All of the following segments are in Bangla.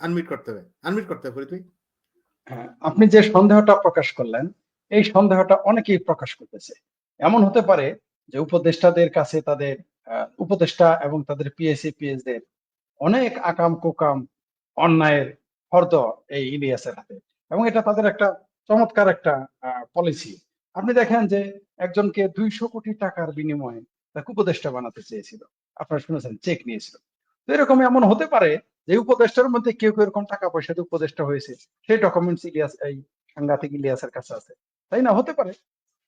আনমিট করতে হবে। আনমিট করতে হবে ভাই। হ্যাঁ, আপনি যে সন্দেহটা প্রকাশ করলেন এই সন্দেহটা অনেকেই প্রকাশ করতেছে। এমন হতে পারে যে উপদেষ্টাদের কাছে তাদের উপদেষ্টা এবং তাদের পিএসসি পিএস দের অনেক আকাম কুকাম অন্যায়ের ফর্দ এই ইলিয়াসের হাতে। এবং এটা তাদের একটা চমৎকার একটা পলিসি আপনি দেখেন যে একজনকে দুইশো কোটি টাকার বিনিময়ে তাকে উপদেষ্টা বানাতে চেয়েছিল। আপনারা শুনেছেন চেক নিয়েছিল। তো এরকম এমন হতে পারে যে উপদেষ্টার মধ্যে কেউ কেউ এরকম টাকা পয়সা দিয়ে উপদেষ্টা হয়েছে, সেই ডকুমেন্টস ইলিয়াস, এই সাংঘাতিক ইলিয়াসের কাছে আছে। তাই না? হতে পারে।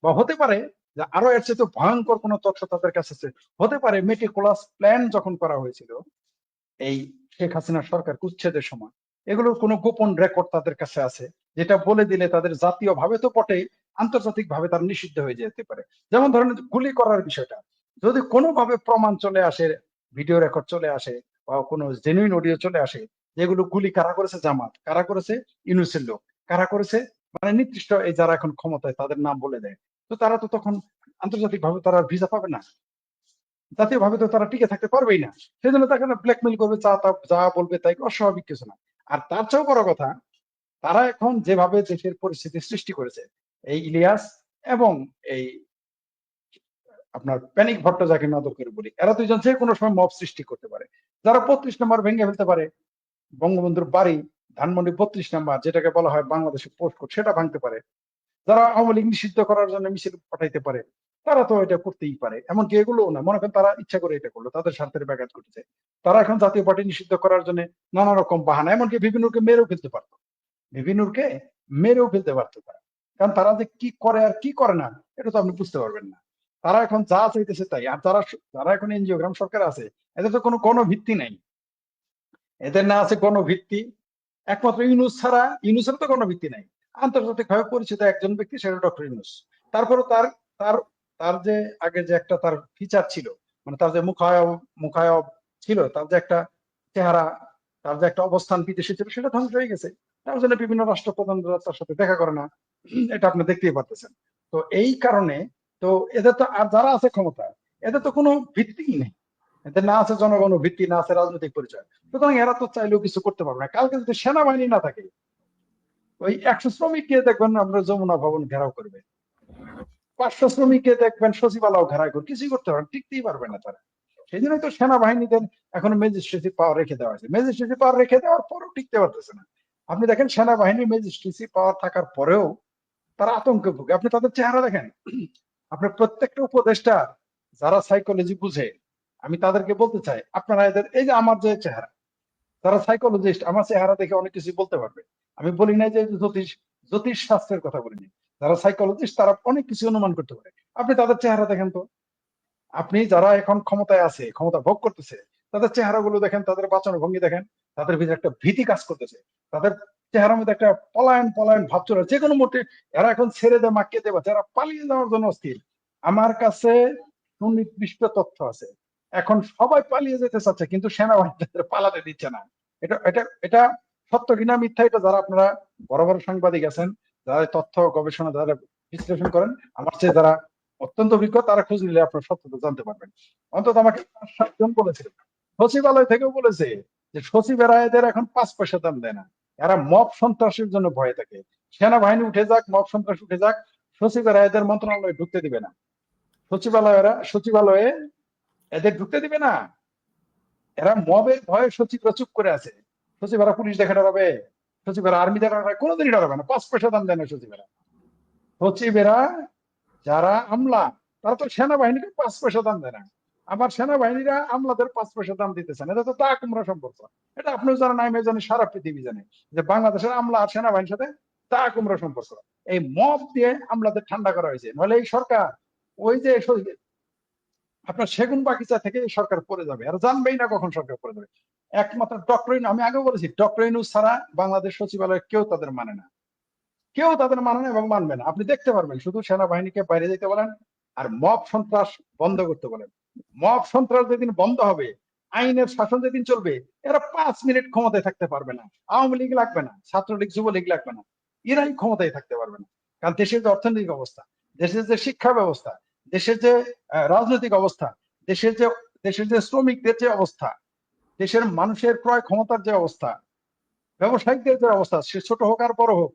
বা হতে পারে যে আরও এর চেয়ে ভয়ঙ্কর কোনো তথ্য তাদের কাছে আছে। হতে পারে মেটিকুলাস প্ল্যান যখন করা হয়েছিল, এই শেখ হাসিনা সরকার উচ্ছেদের সময়, এগুলোর কোনো গোপন রেকর্ড তাদের কাছে আছে, যেটা বলে দিলে তাদের জাতীয় ভাবে তো বটেই আন্তর্জাতিক ভাবে তার নিষিদ্ধ হয়ে যেতে পারে। যেমন ধরেন গুলি করার বিষয়টা, যদি কোনোভাবে প্রমাণ চলে আসে ভিডিও রেকর্ড চলে আসে কোনো জেনুইন অডিও চলে আসে, যেগুলো গুলি কারা করেছে জামাত, কারা করেছে ইউনুসের লোক, কারা করেছে মানে নির্দিষ্ট এই যারা এখন ক্ষমতায় তাদের নাম বলে দেয়। তো তারা তো তখন আন্তর্জাতিক ভাবে তারা ভিসা পাবে না। জাতীয় ভাবে তো তারা টিকে থাকতে পারবেই না। সেই জন্য তাকে ব্ল্যাকমেল করবে, যা তা, যা বলবে তাই অস্বাভাবিক কিছু না। আর তার চেয়েও বড় কথা, তারা এখন যেভাবে দেশের পরিস্থিতি সৃষ্টি করেছে, এই ইলিয়াস এবং এই আপনার প্যানিক ভট্ট যাকে নজর করে বলি। এরা দুইজন যে কোনো সময় মব সৃষ্টি করতে পারে। যারা বত্রিশ নম্বর ভেঙে ফেলতে পারে, বঙ্গবন্ধুর বাড়ি, ধানমন্ডি বত্রিশ নাম্বার, যেটাকে বলা হয় বাংলাদেশের পোস্ট কোড সেটা ভাঙতে পারে। যারা আওয়ামী লীগ নিষিদ্ধ করার জন্য মিছিল পাঠাইতে পারে, তারা তো এটা করতেই পারে। এমনকি এগুলোও না। মনে করেন তারা ইচ্ছা করে এটা করল, তাদের স্বার্থের ব্যাঘাত ঘটেছে। তারা এখন জাতীয় পার্টি নিষিদ্ধ করার জন্য নানা রকম বাহানা, এমনকি বিভিন্নকে মেরেও ফেলতে পারতো। বিভিন্নকে মেরেও ফেলতে পারতো তারা। কারণ তারা যে কি করে আর কি করে না, এটা তো আপনি বুঝতে পারবেন না। তারা এখন যা চাইতেছে তাই। আর যারা যারা এখন এনজিও, গ্রাম সরকার আছে, এদের তো কোনো গণভিত্তি নাই। এদের না আছে গণভিত্তি একমাত্র ইউনুস ছাড়া, ইউনুসের তো কোনো ভিত্তি নাই। আন্তর্জাতিক ভাবে পরিচিত একজন ব্যক্তি, সেটা ডক্টর ইউনুস। তারপরে তার তার তার যে, আগে যে একটা তার ফিচার ছিল মানে তার যে মুখায়ব মুখায়ব ছিল, তার যে একটা চেহারা, তার যে একটা অবস্থান বিদেশে ছিল, সেটা ধ্বংস হয়ে গেছে। তার জন্য বিভিন্ন রাষ্ট্রপ্রধানরা তার সাথে দেখা করে না। এটা আপনি দেখতেই পারতেছেন। তো এই কারণে তো এদের তো আর যারা আছে ক্ষমতা এদের তো কোনো ভিত্তিই নেই। এদের না আছে জনগণ ভিত্তি, না আছে রাজনৈতিক পরিচয়। সুতরাং এরা তো চাইলেও কিছু করতে পারবে না। কালকে যদি সেনাবাহিনী না থাকে, ওই একশো শ্রমিককে দেখবেন আমরা যমুনা ভবন ঘেরাও করবে। পাঁচশো শ্রমিককে দেখবেন সচিবালয় ঘেরাও করবে। কিছুই করতে পারবে টিকতেই পারবে না তারা। সেই জন্যই তো সেনাবাহিনীদের এখন ম্যাজিস্ট্রেসি পাওয়ার রেখে দেওয়া হয়েছে। ম্যাজিস্ট্রেসি পাওয়ার রেখে দেওয়ার পরেও টিকতে পারতেছে না। আপনি দেখেন সেনাবাহিনী ম্যাজিস্ট্রেসি পাওয়ার থাকার পরেও তারা আতঙ্কে ভুগে। আপনি তাদের চেহারা দেখেন। আপনি প্রত্যেকটা উপদেষ্টা যারা সাইকোলজি বুঝে, আমি তাদেরকে বলতে চাই, আপনারা এদের, এই যে আমার যে চেহারা, যারা সাইকোলজিস্ট আমার চেহারা দেখে অনেক কিছু বলতে পারবে। আমি বলি নাই যে জ্যোতিষ জ্যোতিষ শাস্ত্রের কথা বলিনি। যারা সাইকোলজিস্ট তারা অনেক কিছু অনুমান করতে পারে। আপনি তাদের চেহারা দেখেন তো। আপনি যারা এখন ক্ষমতায় আছে, ক্ষমতা ভোগ করতেছে, তাদের চেহারাগুলো দেখেন, তাদের বাঁচানো ভঙ্গি দেখেন। তাদের ভিতরে একটা ভীতি কাজ করতেছে। তাদের চেহারার মধ্যে একটা পলায়ন পলায়ন ভাব চলে যে কোনো মুহূর্তে এরা এখন ছেড়ে দেয় মাকে দেবে যারা পালিয়ে যাওয়ার জন্য অস্থির, আমার কাছে সুনির্দিষ্ট তথ্য আছে। এখন সবাই পালিয়ে যেতে চাচ্ছে, কিন্তু সেনাবাহিনী পালাতে দিচ্ছে না। এটা এটা এটা সত্য কিনা মিথ্যা, এটা যারা আপনারা বড় বড় সাংবাদিক আছেন, যারা তথ্য, গবেষণা, যারা বিশ্লেষণ করেন, আমার চেয়ে যারা অত্যন্ত অভিজ্ঞ, তারা খোঁজ নিলে আপনার সত্যতা জানতে পারবেন। অন্তত আমাকে বলেছিল সচিবালয় থেকেও বলেছে যে সচিবেরা এদের এখন পাঁচ পয়সা দাম দেয় না। এরা মব সন্ত্রাসের জন্য ভয়ে থাকে। সেনাবাহিনী উঠে যাক, মব সন্ত্রাস উঠে যাক সচিবেরা এদের মন্ত্রণালয়ে ঢুকতে দিবে না। সচিবালয়েরা, সচিবালয়ে এদের ঢুকতে দিবে না। এরা মবের ভয়ে সচিবরা চুপ করে আছে। সচিবেরা পুলিশ দেখে ডরাবে সচিবেরা আর্মি দেখা ডরাবে কোনোদিনই ডরাবে না। পাঁচ পয়সা দাম দেয় না সচিবেরা। সচিবেরা যারা আমলা, তারা তো সেনাবাহিনীকে পাঁচ পয়সা দাম দেয় না। আমার সেনাবাহিনীরা আমলাদের পাঁচ পয়সা দাম দিতেছেন। এটা তো তা কুমড়া সম্পর্ক। এটা আপনিও জানেন আমি জানি, সারা পৃথিবী জানে যে বাংলাদেশের আমলা আর সেনাবাহিনীর সাথে তা কুমড়া সম্পর্ক। এই মব দিয়ে আমলাদের ঠান্ডা করা হয়েছে। নাহলে এই সরকার, ওই যে আপনার সেগুন বাগিচা থেকে সরকার পড়ে যাবে। আর জানবেই না কখন সরকার পড়ে যাবে। একমাত্র ডক্টর আমি আগে বলেছি ডক্টর ছাড়া বাংলাদেশ সচিবালয় কেউ তাদের মানে না। কেউ তাদের মানে না এবং মানবে না। আপনি দেখতে পারবেন, শুধু সেনাবাহিনীকে বাইরে যেতে বলেন আর মব সন্ত্রাস বন্ধ করতে বলেন। মব সন্ত্রাস যেদিন বন্ধ হবে, আইনের শাসন যেদিন চলবে, এরা পাঁচ মিনিট ক্ষমতায় থাকতে পারবে না। আওয়ামী লীগ লাগবে না, ছাত্রলীগ, যুবলীগ লাগবে না। এরাই ক্ষমতায় থাকতে পারবে না। কারণ দেশের যে অর্থনৈতিক অবস্থা, দেশের যে শিক্ষা ব্যবস্থা, দেশের যে রাজনৈতিক অবস্থা, দেশের যে দেশের যে শ্রমিকদের যে অবস্থা, দেশের মানুষের ক্রয় ক্ষমতার যে অবস্থা, ব্যবসায়িকদের যে অবস্থা, সে ছোট হোক আর বড় হোক,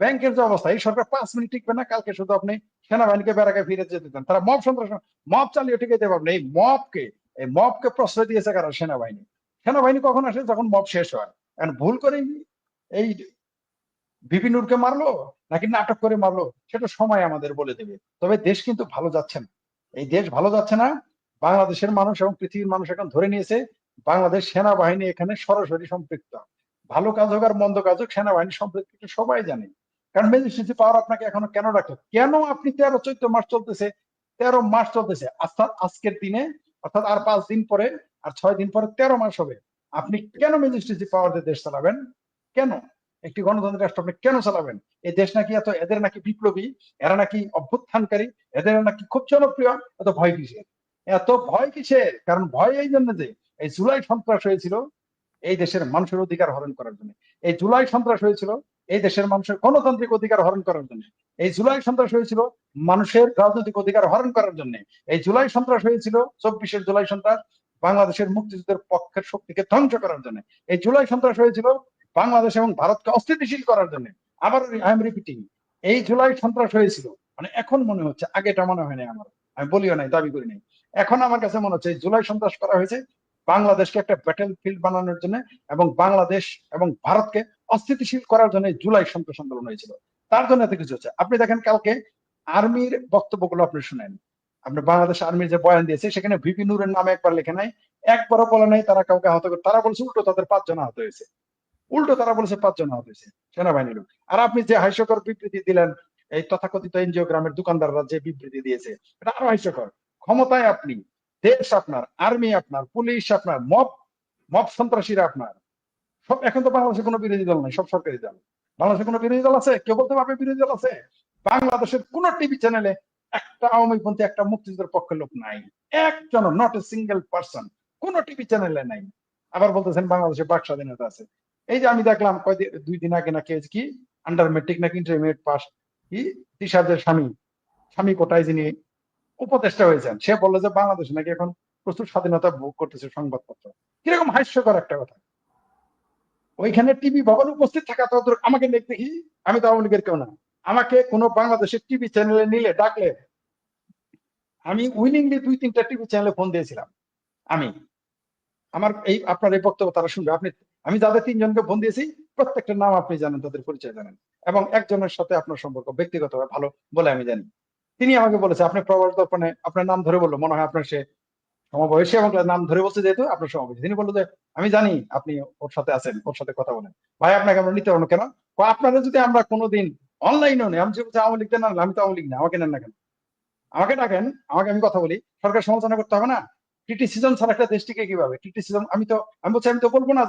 ব্যাংকের যে অবস্থা, এই সরকার পাঁচ মিনিট টিকবে না। কালকে শুধু আপনি সেনাবাহিনীকে বেড়াকে ফিরে যেতে দেন। তারা মব সন্ত্রাস মব চালিয়ে টিকে যেতে পারবেন এই মবকে এই মবকে প্রশ্রয় দিয়েছে কারা? সেনাবাহিনী। সেনাবাহিনী কখন আসে? যখন মব শেষ হয়। এখন ভুল করে এই বিপিনুরকে মারলো? নাকি নাটক করে মারলো? সেটা সময় আমাদের বলে দেবে। তবে দেশ কিন্তু ভালো যাচ্ছে না। এই দেশ ভালো যাচ্ছে না। বাংলাদেশের মানুষ এবং পৃথিবীর মানুষ এখন ধরে নিয়েছে, বাংলাদেশ সেনাবাহিনী এখানে সরাসরি সম্পৃক্ত। ভালো কাজ হোক আর মন্দ কাজ হোক, সেনাবাহিনী সম্পৃক্ত সবাই জানে। কারণ ম্যাজিস্ট্রেসি পাওয়ার আপনাকে এখনও কেন রাখল? কেন আপনি তেরো, চোদ্দ মাস চলতেছে? তেরো মাস চলতেছে। অর্থাৎ আজকের দিনে, অর্থাৎ আর পাঁচ দিন পরে, আর ছয় দিন পরে তেরো মাস হবে। আপনি কেন ম্যাজিস্ট্রেসি পাওয়ার দিয়ে দেশ চালাবেন? কেন? একটি গণতন্ত্রের রাষ্ট্র আপনি কেন চালাবেন? এই দেশ নাকি এত, এদের নাকি বিপ্লবী? এরা নাকি অভ্যুত্থানকারী? এদের নাকি খুব জনপ্রিয়? এত ভয় কিসের? এত ভয় কিসের? কারণ ভয় এই জন্য যে, এই জুলাই সন্ত্রাস হয়েছিল, এই দেশের মানুষের অধিকার হরণ করার জন্য। এই জুলাই সন্ত্রাস হয়েছিল এই দেশের মানুষের গণতান্ত্রিক অধিকার হরণ করার জন্য। এই জুলাই সন্ত্রাস হয়েছিল মানুষের রাজনৈতিক অধিকার হরণ করার জন্য। এই জুলাই সন্ত্রাস হয়েছিল চব্বিশের জুলাই সন্ত্রাস বাংলাদেশের মুক্তিযুদ্ধের পক্ষের শক্তিকে ধ্বংস করার জন্য। এই জুলাই সন্ত্রাস হয়েছিল বাংলাদেশ এবং ভারতকে অস্থিতিশীল করার জন্য। আবার আই এম রিপিটিং এই জুলাই সন্ত্রাস হয়েছিল মানে এখন মনে হচ্ছে আগেটা মনে হয় না আমার, আমি বলিও নাই, দাবি করি নাই। এখন আমার কাছে মনে হচ্ছে জুলাই সন্ত্রাস করা হয়েছে বাংলাদেশকে একটা ব্যাটেল ফিল্ড বানানোর জন্য এবং বাংলাদেশ এবং ভারতকে অস্থিতিশীল করার জন্য জুলাই সন্ত্রাস আন্দোলন হয়েছিল। তার জন্য এত কিছু হচ্ছে। আপনি দেখেন কালকে আর্মির বক্তব্যগুলো আপনি শুনেন। আপনি বাংলাদেশ আর্মির যে বয়ান দিয়েছে, সেখানে ভিপি নূরের নামে একবার লেখে নাই। একবারও বলে নাই, তারা কাউকে আহত করে তারা বলছে উল্টো তাদের পাঁচজন আহত হয়েছে। উল্টো তারা বলেছে পাঁচজন আহত হয়েছে, সেনাবাহিনীর লোক। আর আপনি যে হাস্যকর বিবৃতি দিলেন, এই তথাকথিত এনজিও গ্রামের দোকানদাররা যে বিবৃতি দিয়েছে, এটা আরও হাস্যকর। ক্ষমতায় আপনি, দেশ আপনার, আর্মি আপনার, পুলিশ আপনার, মব মব সন্ত্রাসীরা আপনার। সব, এখন তো বাংলাদেশে কোনো বিরোধী দল নাই, সব সরকারি দল। বাংলাদেশে কোনো বিরোধী দল আছে? কেউ বলতে পারবে বিরোধী দল আছে? বাংলাদেশের কোন টিভি চ্যানেলে একটা আওয়ামী পন্থী, একটা মুক্তিযুদ্ধের পক্ষের লোক নাই। একজন নট এ সিঙ্গেল পার্সন কোন টিভি চ্যানেলে নাই। আবার বলতেছেন বাংলাদেশে বাক স্বাধীনতা আছে। এই যে আমি দেখলাম কয়দিন, দুই দিন আগে নাকি কি আন্ডার মেট্রিক নাকি ইন্টারমিডিয়েট পাস কি? তিসাদের স্বামী। স্বামী কোটায় যিনি উপদেষ্টা হয়েছেন, সে বলল যে বাংলাদেশ নাকি এখন প্রচুর স্বাধীনতা ভোগ করতেছে সংবাদপত্র। কীরকম হাস্যকর একটা কথা। ওইখানে টিভি ভবন উপস্থিত থাকা তো আমাকে দেখ দেখি আমি তো আওয়ামী লীগের কেউ না। আমাকে কোনো বাংলাদেশের টিভি চ্যানেলে নিলে, ডাকলে, আমি উইনিংলি দুই তিনটা টিভি চ্যানেলে ফোন দিয়েছিলাম। আমি। আমার এই, আপনার এই বক্তব্য তারা শুনবে। আপনি, আমি যাদের তিনজনকে ফোন দিয়েছি প্রত্যেকটা নাম আপনি জানেন, তাদের পরিচয় জানেন। এবং একজনের সাথে আপনার সম্পর্ক ব্যক্তিগতভাবে ভালো বলে আমি জানি। তিনি আমাকে বলেছে, আপনি প্রবাস দর্পণে আপনার নাম ধরে বলল, মনে হয় আপনার সে সমবয়সী এবং নাম ধরে বলছে যেহেতু আপনার সমবয়সী তিনি বলল যে, আমি জানি আপনি ওর সাথে আছেন, ওর সাথে কথা বলেন। ভাই, আপনাকে আমরা নিতে পারব কেন? আপনারা যদি আমরা কোনোদিন অনলাইনেও নেই, আমি বলছি আওয়ামী লীগ দেন না আমি তো আওয়ামী লীগ না আমাকে নেন না কেন? আমাকে ডাকেন, আমাকে আমি কথা বলি। সরকার সমালোচনা করতে হবে না। ক্রিটিসিজম ছাড়া একটা দেশটিকে কীভাবে? ক্রিটিসিজম আমি তো, আমি বলছি, আমি তো বলব না